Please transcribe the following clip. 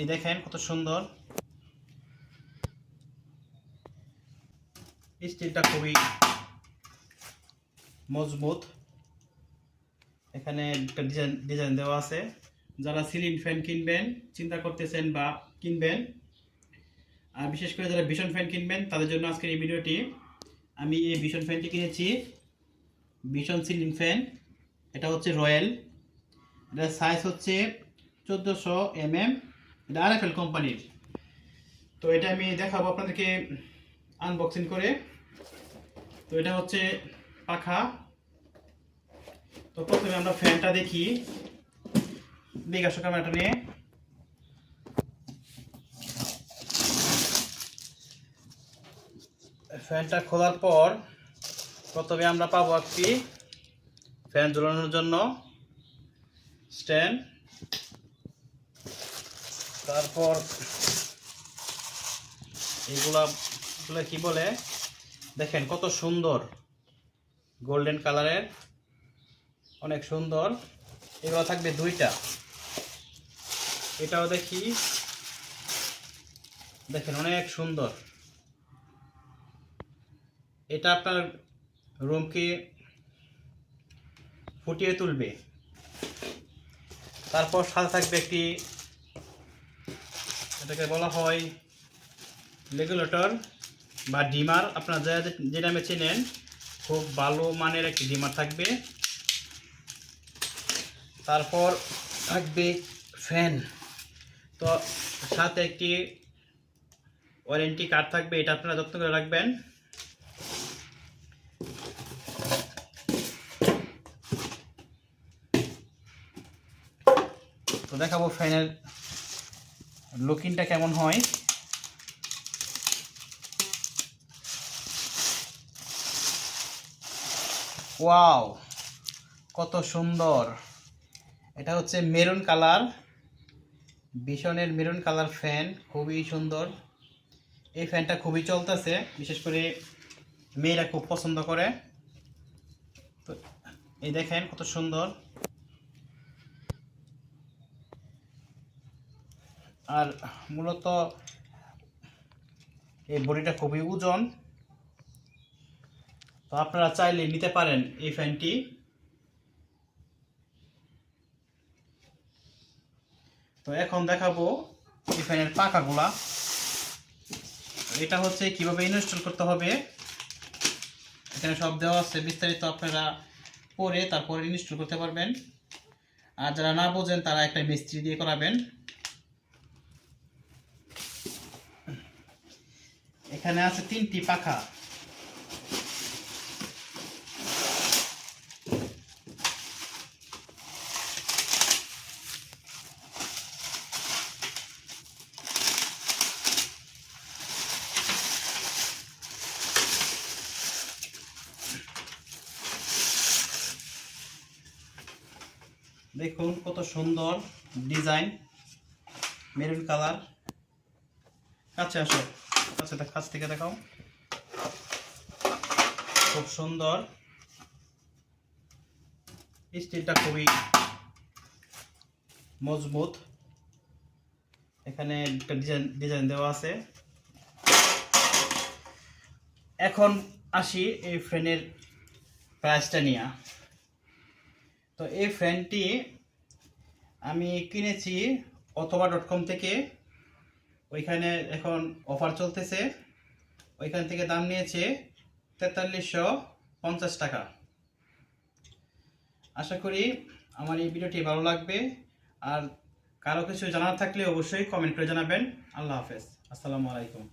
এই দেখেন কত সুন্দর। স্টিলটা খুবই মজবুত। এখানে একটা ডিজাইন ডিজাইন দেওয়া আছে। যারা সিলিং ফ্যান কিনবেন, চিন্তা করতেছেন বা কিনবেন, আর বিশেষ করে যারা ভীষণ ফ্যান কিনবেন, তাদের জন্য আজকের এই ভিডিওটি। আমি এই ভীষণ ফ্যানটি কিনেছি। ভীষণ সিলিং ফ্যান। এটা হচ্ছে রয়্যাল। এটার সাইজ হচ্ছে চোদ্দোশো এম এম এম এটা আর এফ এল কোম্পানির তো এটা আমি দেখাবো আপনাদেরকে আনবক্সিং করে। তো এটা হচ্ছে পাখা। তো প্রথমে আমরা ফ্যানটা দেখি। বিকাশ ক্যামেরাটা নিয়ে। ফ্যানটা খোলার পর প্রথমে আমরা পাবো একটি ফ্যান ঝুলানোর জন্য। স্ট্যান্ড তারপর এগুলা কি বলে? দেখেন কত সুন্দর গোল্ডেন কালারের অনেক সুন্দর। এগুলো থাকবে দুইটা। এটাও দেখি। দেখেন অনেক সুন্দর। এটা আপনার রুমকে ফুটিয়ে তুলবে। তারপর সাথে থাকবে একটি এটাকে বলা হয় রেগুলেটর বা ডিমার। আপনারা যা যে নামে চেনেন, খুব ভালো মানের একটি ডিমার থাকবে। তারপর থাকবে ফ্যান। তো সাথে একটি ওয়ারেন্টি কার্ড থাকবে, এটা আপনারা যত্ন করে রাখবেন। তো দেখাবো ফ্যানের লুকিংটা কেমন হয়? ওয়াও, কত সুন্দর। এটা হচ্ছে মেরুন কালার, ভীষণের মেরুন কালার ফ্যান, খুবই সুন্দর। এই ফ্যানটা খুবই চলতেছে, বিশেষ করে মেয়েরা খুব পছন্দ করে। তো এই দেখেন কত সুন্দর। আর মূলত এই বডিটা খুবই ওজন। তো আপনারা চাইলে নিতে পারেন এই ফ্যানটি। তো এখন দেখাবো এই ফ্যানের পাখাগুলা। এটা হচ্ছে কীভাবে ইনস্টল করতে হবে। এখানে সব দেওয়া আছে, বিস্তারিত আপনারা পরে তারপরে ইনস্টল করতে পারবেন। আর যারা না বোঝেন তারা একটা মিস্ত্রি দিয়ে করাবেন। এখানে আছে তিনটি পাখা। দেখুন কত সুন্দর ডিজাইন মেরুন কালার। কাছে আসো। দেখ- কাছ থেকে দেখাও। খুব সুন্দর। স্টিলটা খুবই মজবুত। এখানে একটা ডিজাইন ডিজাইন দেওয়া আছে। এখন আসি এই ফ্যানের প্রাইসটা নিয়ে। তো এই ফ্যানটি আমি কিনেছি অথবা ডট কম থেকে ওইখানে এখন অফার চলতেছে। ওইখান থেকে দাম নিয়েছে তেতাল্লিশশো পঞ্চাশ টাকা। আশা করি আমার এই ভিডিওটি ভালো লাগবে। আর কারও কিছু জানার থাকলে অবশ্যই কমেন্ট করে জানাবেন। আল্লাহ হাফেজ। আসসালামু আলাইকুম।